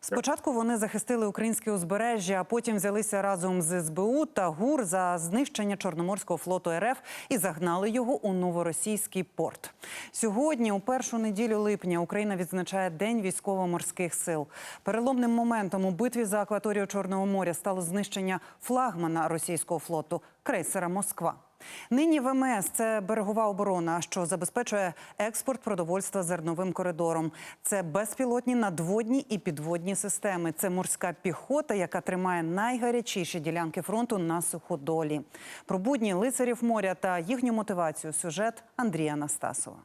Спочатку вони захистили українське узбережжя, а потім взялися разом з СБУ та ГУР за знищення Чорноморського флоту РФ і загнали його у новоросійський порт. Сьогодні, у першу неділю липня, Україна відзначає День військово-морських сил. Переломним моментом у битві за акваторію Чорного моря стало знищення флагмана російського флоту крейсера Москва. Нині ВМС це берегова оборона, що забезпечує експорт продовольства зерновим коридором. Це безпілотні надводні і підводні системи. Це морська піхота, яка тримає найгарячіші ділянки фронту на суходолі. Про будні лицарів моря та їхню мотивацію. Сюжет Андрія Настасова.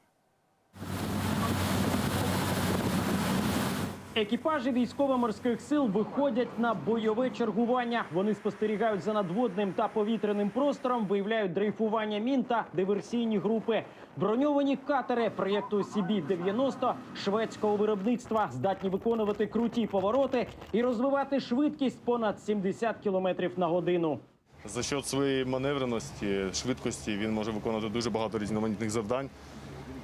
Екіпажі військово-морських сил виходять на бойове чергування. Вони спостерігають за надводним та повітряним простором, виявляють дрейфування мін та диверсійні групи. Броньовані катери проєкту CB-90 шведського виробництва здатні виконувати круті повороти і розвивати швидкість понад 70 км на годину. За счет своєї маневреності, швидкості він може виконувати дуже багато різноманітних завдань.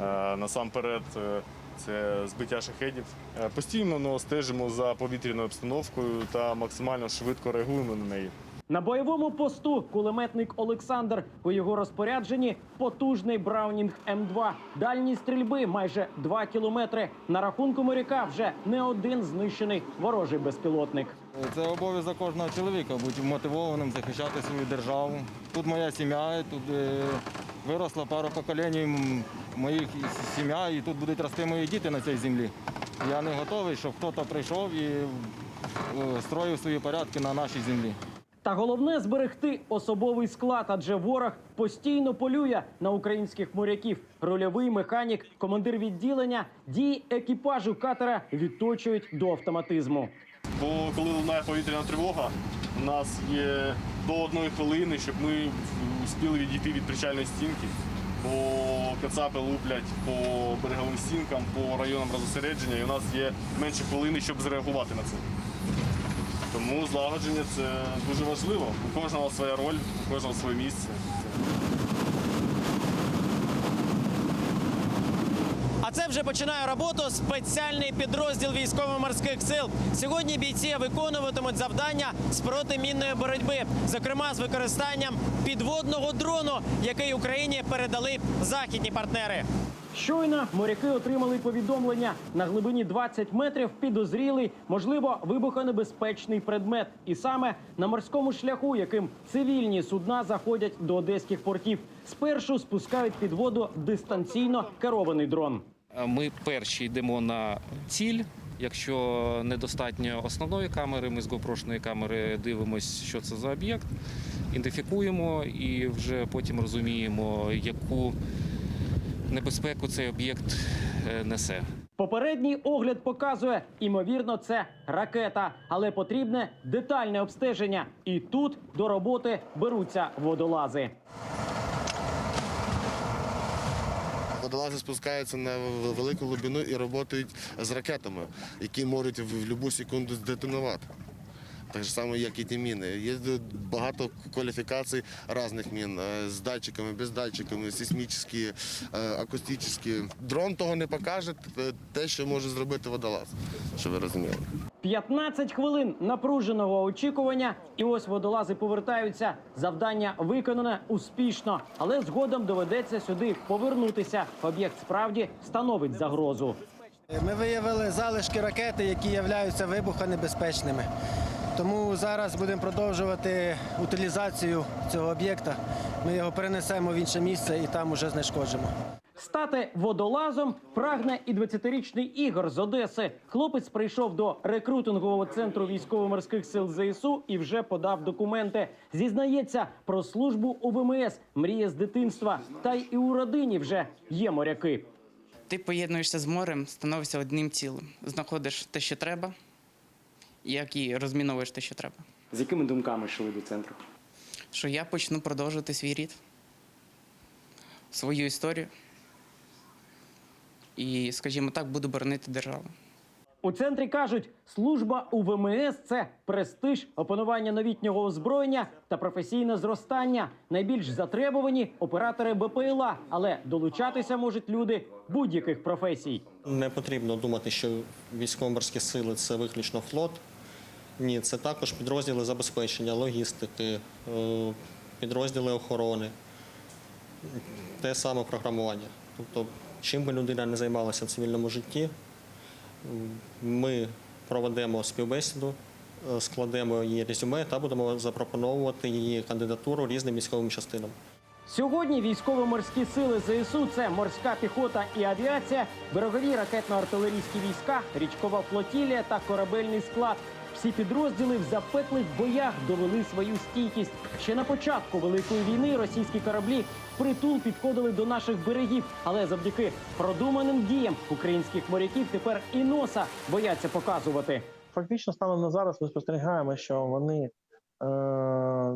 Е, Насамперед, е, це збиття шахедів. Е, Постійно ну, стежимо за повітряною обстановкою та максимально швидко реагуємо на неї. На бойовому посту кулеметник Олександр у його розпорядженні потужний Браунінг М2. Дальність стрільби майже 2 кілометри. На рахунку моряка вже не один знищений ворожий безпілотник. Це обов'язок кожного чоловіка бути мотивованим, захищати свою державу. Тут моя сім'я, тут е, виросла пару поколінь моїх сім'я, і тут будуть рости мої діти на цій землі. Я не готовий, щоб хтось прийшов і е, строїв свої порядки на нашій землі. Та головне зберегти особовий склад, адже ворог постійно полює на українських моряків. Рольовий механік, командир відділення, дії екіпажу катера відточують до автоматизму. Бо коли лунає повітряна тривога, у нас є до одної хвилини, щоб ми успіли відійти від причальної стінки. Бо кацапи луплять по береговим стінкам, по районам розосередження, і у нас є менше хвилини, щоб зреагувати на це. Тому злагодження це дуже важливо. У кожного своя роль, у кожного своє місце. А це вже починає роботу спеціальний підрозділ військово-морських сил. Сьогодні бійці виконуватимуть завдання з протимінної боротьби, зокрема з використанням підводного дрону, який Україні передали західні партнери. Щойно моряки отримали повідомлення на глибині 20 метрів підозрілий, можливо, вибухонебезпечний предмет. І саме на морському шляху, яким цивільні судна заходять до одеських портів. Спершу спускають під воду дистанційно керований дрон. Ми перші йдемо на ціль. Якщо недостатньо основної камери, ми з GoPro-шної камери дивимося, що це за об'єкт, ідентифікуємо і вже потім розуміємо, яку небезпеку цей об'єкт е, несе. Попередній огляд показує, імовірно, це ракета, але потрібне детальне обстеження. І тут до роботи беруться водолази. Водолази спускаються на велику глибину і працюють з ракетами, які можуть в будь-яку секунду здетонувати. Так же само, як і ті міни. Є багато кваліфікацій різних мін е, з датчиками, без датчиками, сейсмічні, е, акустичні. Дрон того не покаже, те- те, що може зробити водолаз, щоб ви розуміли. 15 хвилин напруженого очікування, і ось водолази повертаються. Завдання виконане успішно, але згодом доведеться сюди повернутися. Об'єкт справді становить загрозу. Ми виявили залишки ракети, які являються вибухонебезпечними. Тому зараз будемо продовжувати утилізацію цього об'єкта. Ми його перенесемо в інше місце і там уже знешкоджимо. Стати водолазом прагне і 20-річний Ігор з Одеси. Хлопець прийшов до рекрутингового центру військово-морських сил ЗСУ і вже подав документи. Зізнається про службу у ВМС, мріє з дитинства. Та й і у родині вже є моряки. Ти поєднуєшся з морем, становишся одним цілим. Знаходиш те, що треба, як і розміновуєш те, що треба. З якими думками йшли до центру? Що я почну продовжувати свій рід, свою історію. І, скажімо так, буду боронити державу. У центрі кажуть, служба у ВМС це престиж, опанування новітнього озброєння та професійне зростання. Найбільш затребувані оператори БПЛА, але долучатися можуть люди будь-яких професій. Не потрібно думати, що військово-морські сили це виключно флот. Ні, це також підрозділи забезпечення, логістики, е, підрозділи охорони, те саме програмування. Тобто, чим би людина не займалася в цивільному житті, ми проведемо співбесіду, е, складемо її резюме та будемо запропоновувати її кандидатуру різним військовим частинам. Сьогодні військово-морські сили ЗСУ це морська піхота і авіація, берегові ракетно-артилерійські війська, річкова флотілія та корабельний склад. Всі підрозділи в запеклих боях довели свою стійкість. Ще на початку великої війни російські кораблі впритул підходили до наших берегів, але завдяки продуманим діям українських моряків тепер і носа бояться показувати. Фактично, станом на зараз ми спостерігаємо, що вони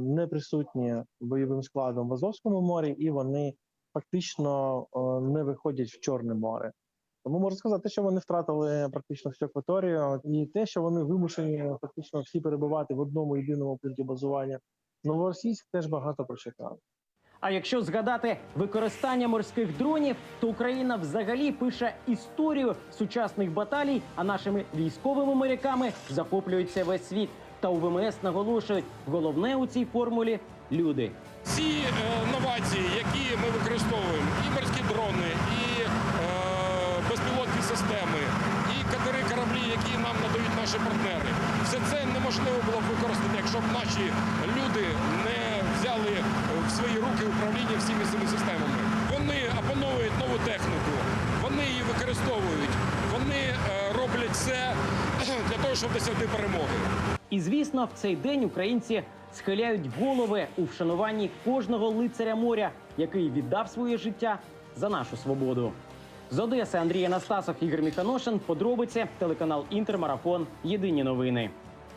не присутні бойовим складом в Азовському морі, і вони фактично е, не виходять в Чорне море. Тому можу сказати, що вони втратили практично всю акваторію, і те, що вони вимушені фактично всі перебувати в одному єдиному пункті базування. Новоросійськ теж багато прочекав. А якщо згадати використання морських дронів, то Україна взагалі пише історію сучасних баталій, а нашими військовими моряками захоплюється весь світ. Та у ВМС наголошують, головне у цій формулі люди. Ці е, новації, які ми використовуємо, і морські дрони, і е, безпілотні системи, і катери кораблі, які нам надають наші партнери, все це неможливо було б використати, якщо б наші люди не взяли в свої руки управління всіми цими системами. Вони опановують нову техніку, вони її використовують, вони е, роблять все для того, щоб досягти перемоги. І звісно, в цей день українці схиляють голови у вшануванні кожного лицаря моря, який віддав своє життя за нашу свободу. З Одеси Андрій Анастасов, Ігор Міханошин. Подробиці телеканал Інтермарафон. Єдині новини.